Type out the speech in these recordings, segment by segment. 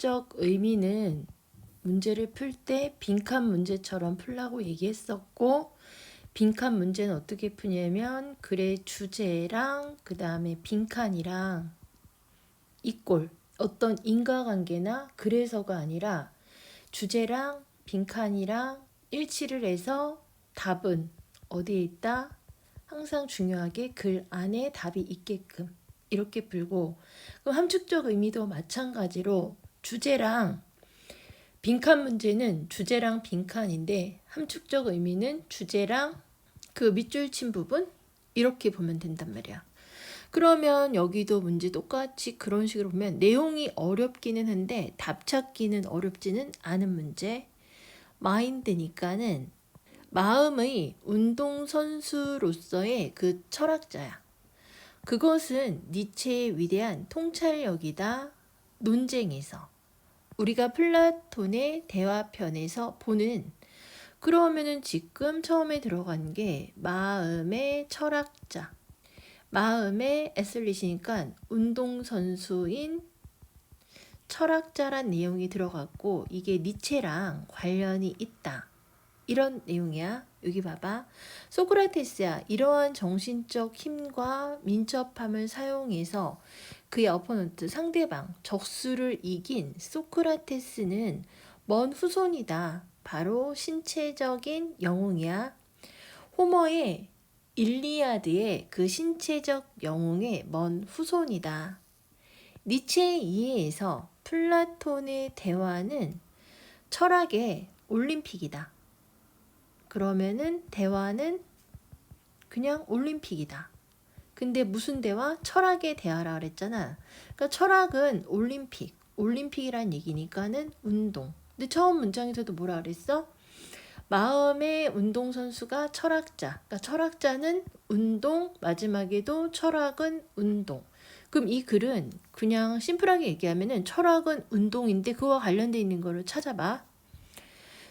함축적 의미는 문제를 풀 때 빈칸 문제처럼 풀라고 얘기했었고 빈칸 문제는 어떻게 푸냐면 글의 주제랑 그 다음에 빈칸이랑 이꼴 어떤 인과관계나 그래서가 아니라 주제랑 빈칸이랑 일치를 해서 답은 어디에 있다? 항상 중요하게 글 안에 답이 있게끔 이렇게 풀고 그럼 함축적 의미도 마찬가지로 주제랑 빈칸 문제는 주제랑 빈칸인데 함축적 의미는 주제랑 그 밑줄 친 부분 이렇게 보면 된단 말이야. 그러면 여기도 문제 똑같이 그런 식으로 보면 내용이 어렵기는 한데 답 찾기는 어렵지는 않은 문제. 마인드니까는 마음의 운동선수로서의 그 철학자야. 그것은 니체의 위대한 통찰력이다. 논쟁에서. 우리가 플라톤의 대화편에서 보는 그러면은 지금 처음에 들어간 게 마음의 철학자. 마음의 애슬릿이니까 운동선수인 철학자란 내용이 들어갔고 이게 니체랑 관련이 있다. 이런 내용이야. 여기 봐봐. 소크라테스야. 이러한 정신적 힘과 민첩함을 사용해서 그의 어포넌트 상대방 적수를 이긴 소크라테스는 먼 후손이다. 바로 신체적인 영웅이야. 호머의 일리아드의 그 신체적 영웅의 먼 후손이다. 니체의 이해에서 플라톤의 대화는 철학의 올림픽이다. 그러면은 대화는 그냥 올림픽이다. 근데 무슨 대화? 철학의 대화라 그랬잖아. 그러니까 철학은 올림픽, 올림픽이란 얘기니까는 운동. 근데 처음 문장에서도 뭐라 그랬어? 마음의 운동선수가 철학자. 그러니까 철학자는 운동, 마지막에도 철학은 운동. 그럼 이 글은 그냥 심플하게 얘기하면은 철학은 운동인데 그와 관련돼 있는 거를 찾아봐.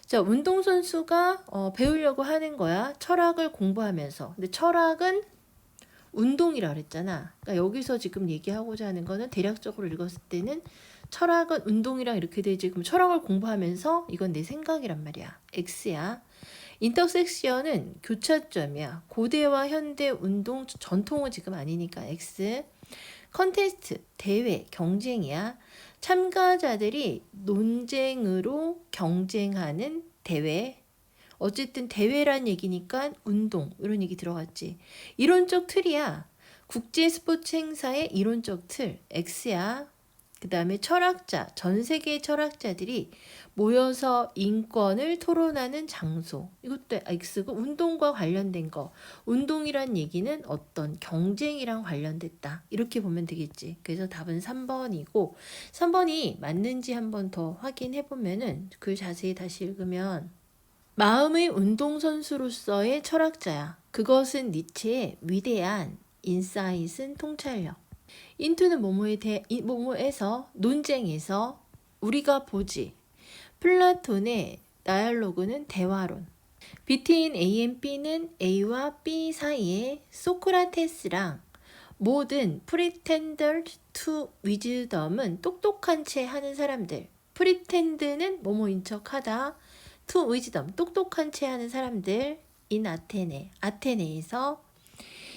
자, 운동선수가 어, 배우려고 하는 거야. 철학을 공부하면서. 근데 철학은 운동이라 그랬잖아. 그러니까 여기서 지금 얘기하고자 하는 거는 대략적으로 읽었을 때는 철학은 운동이랑 이렇게 되지. 그럼 철학을 공부하면서 이건 내 생각이란 말이야. X야. 인터섹션은 교차점이야. 고대와 현대 운동 전통은 지금 아니니까 X. 컨테스트, 대회, 경쟁이야. 참가자들이 논쟁으로 경쟁하는 대회. 어쨌든 대회란 얘기니까 운동 이런 얘기 들어갔지. 이론적 틀이야. 국제 스포츠 행사의 이론적 틀 X야. 그 다음에 철학자, 전 세계의 철학자들이 모여서 인권을 토론하는 장소. 이것도 X고 운동과 관련된 거. 운동이란 얘기는 어떤 경쟁이랑 관련됐다. 이렇게 보면 되겠지. 그래서 답은 3번이고 3번이 맞는지 한번 더 확인해 보면은 글 자세히 다시 읽으면 마음의 운동선수로서의 철학자야. 그것은 니체의 위대한 인사이트는 통찰력. 인투는 뭐뭐에 대 뭐뭐에서 논쟁에서 우리가 보지. 플라톤의 다이얼로그는 대화론. 비트인 A and B는 A와 B 사이에 소크라테스랑 모든 프리텐더 투 위즈덤은 똑똑한 채 하는 사람들. 프리텐드는 뭐뭐인 척하다. 투 위즈덤 똑똑한 채 하는 사람들. 인 아테네 아테네에서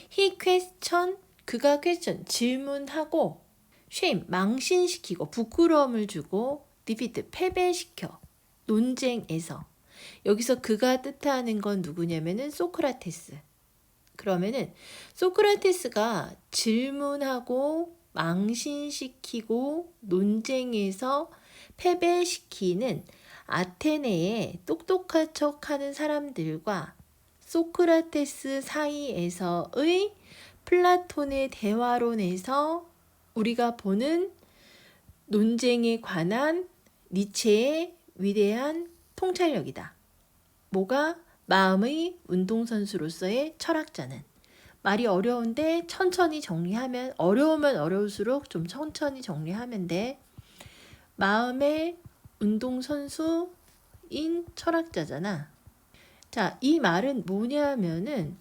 히 퀘스천 그가 퀘스천 질문하고 쉐임 망신시키고 부끄러움을 주고 디피트 패배시켜 논쟁에서 여기서 그가 뜻하는 건 누구냐면은 소크라테스. 그러면은 소크라테스가 질문하고 망신시키고 논쟁에서 패배시키는 아테네의 똑똑한 척하는 사람들과 소크라테스 사이에서의 플라톤의 대화론에서 우리가 보는 논쟁에 관한 니체의 위대한 통찰력이다. 뭐가 마음의 운동선수로서의 철학자는 말이 어려운데 천천히 정리하면 어려우면 어려울수록 좀 천천히 정리하면 돼. 마음의 운동선수인 철학자잖아. 자, 이 말은 뭐냐면은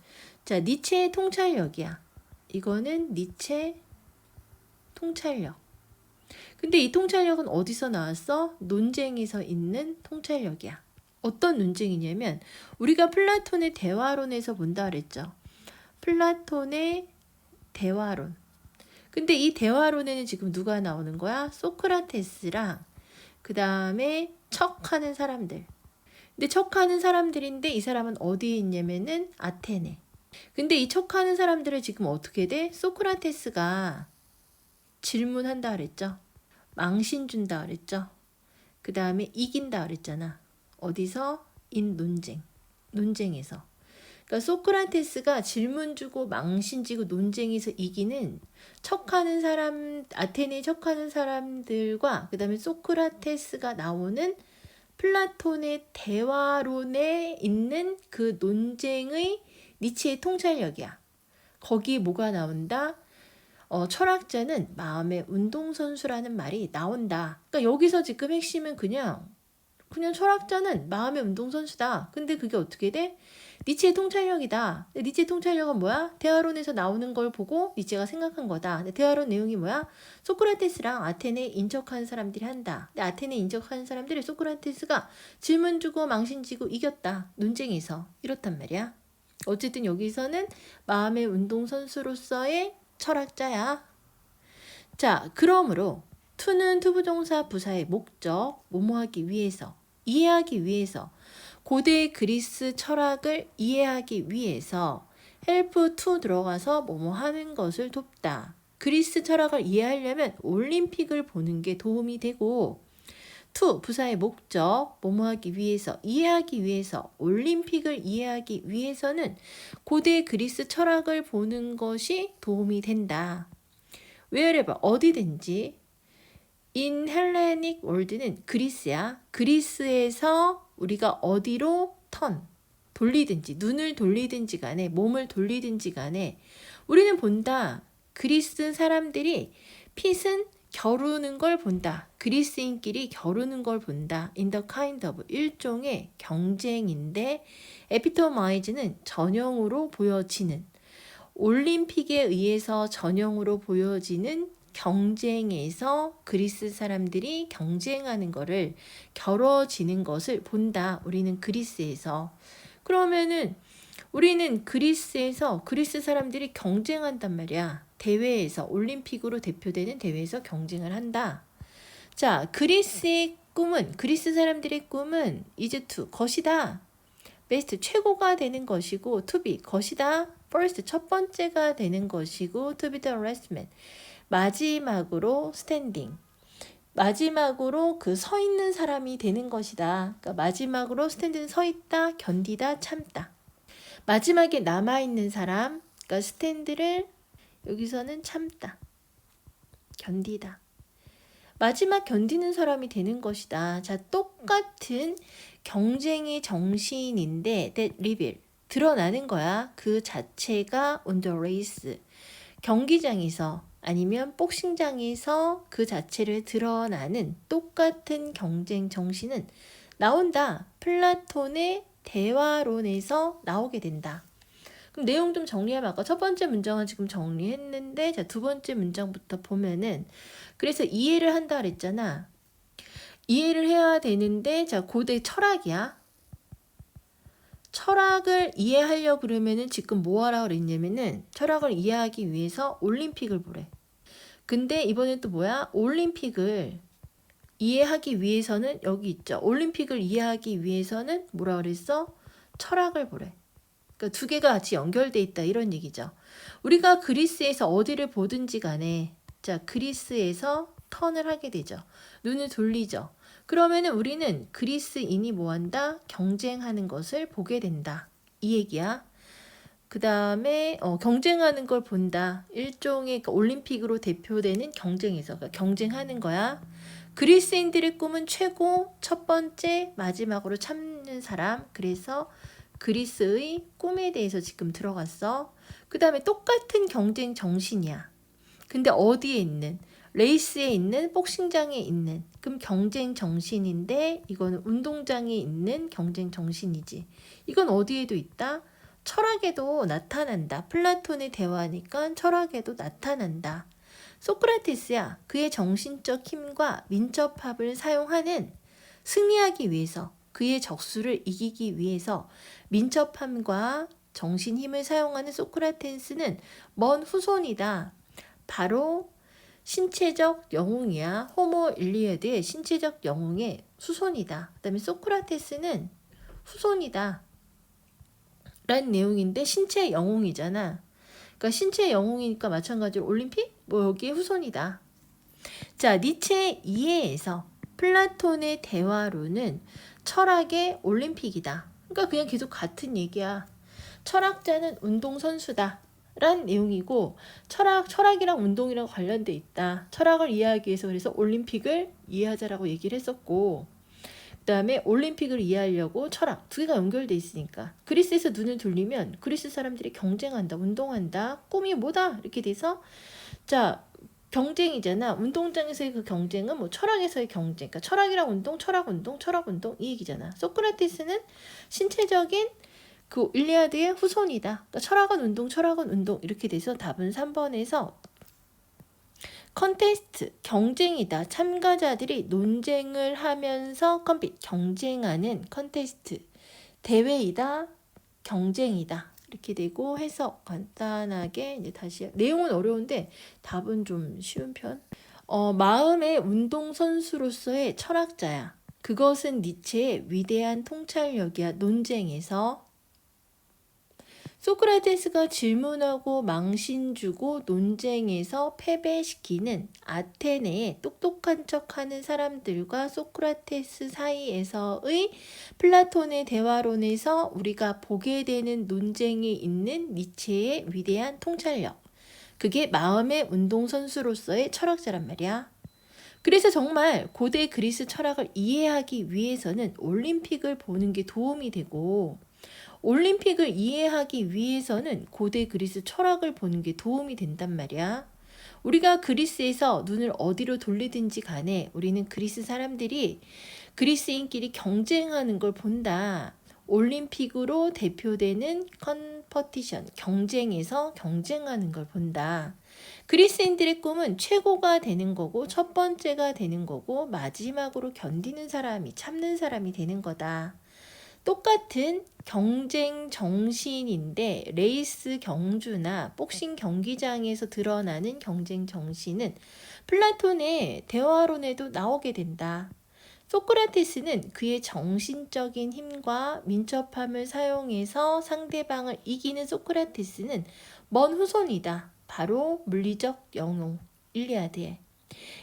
자, 니체의 통찰력이야. 이거는 니체 통찰력. 근데 이 통찰력은 어디서 나왔어? 논쟁에서 있는 통찰력이야. 어떤 논쟁이냐면 우리가 플라톤의 대화론에서 본다 그랬죠. 플라톤의 대화론. 근데 이 대화론에는 지금 누가 나오는 거야? 소크라테스랑 그 다음에 척하는 사람들. 근데 척하는 사람들인데 이 사람은 어디에 있냐면은 아테네. 근데 이 척하는 사람들을 지금 어떻게 돼? 소크라테스가 질문한다 그랬죠. 망신 준다 그랬죠. 그 다음에 이긴다 그랬잖아. 어디서? 인 논쟁. 논쟁에서. 그러니까 소크라테스가 질문 주고 망신 지고 논쟁에서 이기는 척하는 사람 아테네 척하는 사람들과 그다음에 소크라테스가 나오는 플라톤의 대화론에 있는 그 논쟁의 니체의 통찰력이야. 거기 뭐가 나온다? 어, 철학자는 마음의 운동선수라는 말이 나온다. 그러니까 여기서 지금 핵심은 그냥 그냥 철학자는 마음의 운동선수다. 근데 그게 어떻게 돼? 니체의 통찰력이다. 니체의 통찰력은 뭐야? 대화론에서 나오는 걸 보고 니체가 생각한 거다. 대화론 내용이 뭐야? 소크라테스랑 아테네 인척하는 사람들이 한다. 아테네 인척하는 사람들이 소크라테스가 질문 주고 망신 지고 이겼다. 논쟁에서 이렇단 말이야. 어쨌든 여기서는 마음의 운동 선수로서의 철학자야. 자, 그러므로 투는 투부정사 부사의 목적, 뭐뭐하기 위해서, 이해하기 위해서, 고대 그리스 철학을 이해하기 위해서 헬프 투 들어가서 뭐뭐 하는 것을 돕다. 그리스 철학을 이해하려면 올림픽을 보는 게 도움이 되고 투 부사의 목적 뭐뭐 하기 위해서 이해하기 위해서 올림픽을 이해하기 위해서는 고대 그리스 철학을 보는 것이 도움이 된다. wherever 어디든지 in Hellenic world는 그리스야. 그리스에서 우리가 어디로 턴 돌리든지 눈을 돌리든지 간에 몸을 돌리든지 간에 우리는 본다. 그리스 사람들이 핏은 겨루는 걸 본다. 그리스인끼리 겨루는 걸 본다. in the kind of 일종의 경쟁인데 에피토마이즈는 전형으로 보여지는 올림픽에 의해서 전형으로 보여지는 경쟁에서 그리스 사람들이 경쟁하는 거를 겨뤄지는 것을 본다. 우리는 그리스에서. 그러면은 우리는 그리스에서 그리스 사람들이 경쟁한단 말이야. 대회에서 올림픽으로 대표되는 대회에서 경쟁을 한다. 자, 그리스의 꿈은 그리스 사람들의 꿈은 이제 투 것이다. 베스트 최고가 되는 것이고 투비 것이다. first 첫 번째가 되는 것이고 to be the 마지막으로 스탠딩 마지막으로 그 서 있는 사람이 되는 것이다. 그러니까 마지막으로 스탠드는 서 있다, 견디다, 참다. 마지막에 남아 있는 사람, 그러니까 스탠드를 여기서는 참다, 견디다. 마지막 견디는 사람이 되는 것이다. 자, 똑같은 경쟁의 정신인데 that reveal 드러나는 거야. 그 자체가 on the race 경기장에서 아니면 복싱장에서 그 자체를 드러나는 똑같은 경쟁 정신은 나온다. 플라톤의 대화론에서 나오게 된다. 그럼 내용 좀 정리하면 첫 번째 문장은 지금 정리했는데 자, 두 번째 문장부터 보면은 그래서 이해를 한다 그랬잖아. 이해를 해야 되는데 자, 고대 철학이야. 철학을 이해하려 그러면은 지금 뭐 하라 그랬냐면은 철학을 이해하기 위해서 올림픽을 보래. 근데 이번엔 또 뭐야? 올림픽을 이해하기 위해서는 여기 있죠. 올림픽을 이해하기 위해서는 뭐라 그랬어? 철학을 보래. 그러니까 두 개가 같이 연결돼 있다 이런 얘기죠. 우리가 그리스에서 어디를 보든지 간에 자 그리스에서 턴을 하게 되죠. 눈을 돌리죠. 그러면은 우리는 그리스인이 뭐 한다? 경쟁하는 것을 보게 된다. 이 얘기야. 그 다음에 어, 경쟁하는 걸 본다. 일종의 그러니까 올림픽으로 대표되는 경쟁에서 그러니까 경쟁하는 거야. 그리스인들의 꿈은 최고, 첫 번째, 마지막으로 참는 사람. 그래서 그리스의 꿈에 대해서 지금 들어갔어. 그 다음에 똑같은 경쟁 정신이야. 근데 어디에 있는? 레이스에 있는 복싱장에 있는 그럼 경쟁 정신인데 이거는 운동장에 있는 경쟁 정신이지. 이건 어디에도 있다? 철학에도 나타난다. 플라톤의 대화니까 철학에도 나타난다. 소크라테스야 그의 정신적 힘과 민첩합을 사용하는 승리하기 위해서 그의 적수를 이기기 위해서 민첩함과 정신 힘을 사용하는 소크라테스는 먼 후손이다. 바로 신체적 영웅이야. 호모 일리아드의 신체적 영웅의 후손이다. 그다음에 소크라테스는 후손이다. 라는 내용인데 신체 영웅이잖아. 그러니까 신체 영웅이니까 마찬가지로 올림픽 뭐 여기에 후손이다. 자, 니체 이해에서 플라톤의 대화로는 철학의 올림픽이다. 그러니까 그냥 계속 같은 얘기야. 철학자는 운동 선수다. 란 내용이고 철학 철학이랑 운동이랑 관련돼 있다. 철학을 이해하기 위해서 그래서 올림픽을 이해하자라고 얘기를 했었고 그다음에 올림픽을 이해하려고 철학 두 개가 연결돼 있으니까 그리스에서 눈을 돌리면 그리스 사람들이 경쟁한다, 운동한다, 꿈이 뭐다 이렇게 돼서 자 경쟁이잖아. 운동장에서의 그 경쟁은 뭐 철학에서의 경쟁. 그러니까 철학이랑 운동, 철학 운동, 철학 운동 이 얘기잖아. 소크라테스는 신체적인 그 일리아드의 후손이다. 그러니까 철학은 운동, 철학은 운동 이렇게 돼서 답은 3번에서 컨테스트 경쟁이다. 참가자들이 논쟁을 하면서 컴핏 경쟁하는 컨테스트 대회이다. 경쟁이다. 이렇게 되고 해석 간단하게 이제 다시 내용은 어려운데 답은 좀 쉬운 편. 어, 마음의 운동 선수로서의 철학자야. 그것은 니체의 위대한 통찰력이야. 논쟁에서 소크라테스가 질문하고 망신 주고 논쟁에서 패배시키는 아테네의 똑똑한 척하는 사람들과 소크라테스 사이에서의 플라톤의 대화론에서 우리가 보게 되는 논쟁이 있는 니체의 위대한 통찰력. 그게 마음의 운동선수로서의 철학자란 말이야. 그래서 정말 고대 그리스 철학을 이해하기 위해서는 올림픽을 보는 게 도움이 되고 올림픽을 이해하기 위해서는 고대 그리스 철학을 보는 게 도움이 된단 말이야. 우리가 그리스에서 눈을 어디로 돌리든지 간에 우리는 그리스 사람들이 그리스인끼리 경쟁하는 걸 본다. 올림픽으로 대표되는 컴퍼티션, 경쟁에서 경쟁하는 걸 본다. 그리스인들의 꿈은 최고가 되는 거고, 첫 번째가 되는 거고, 마지막으로 견디는 사람이, 참는 사람이 되는 거다. 똑같은 경쟁 정신인데 레이스 경주나 복싱 경기장에서 드러나는 경쟁 정신은 플라톤의 대화론에도 나오게 된다. 소크라테스는 그의 정신적인 힘과 민첩함을 사용해서 상대방을 이기는 소크라테스는 먼 후손이다. 바로 물리적 영웅 일리아드에.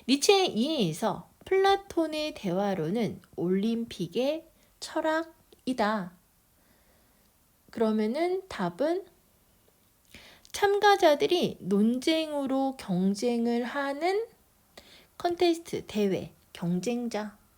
니체의 이해에서 플라톤의 대화론은 올림픽의 철학 이다. 그러면은 답은 참가자들이 논쟁으로 경쟁을 하는 컨테스트 대회 경쟁자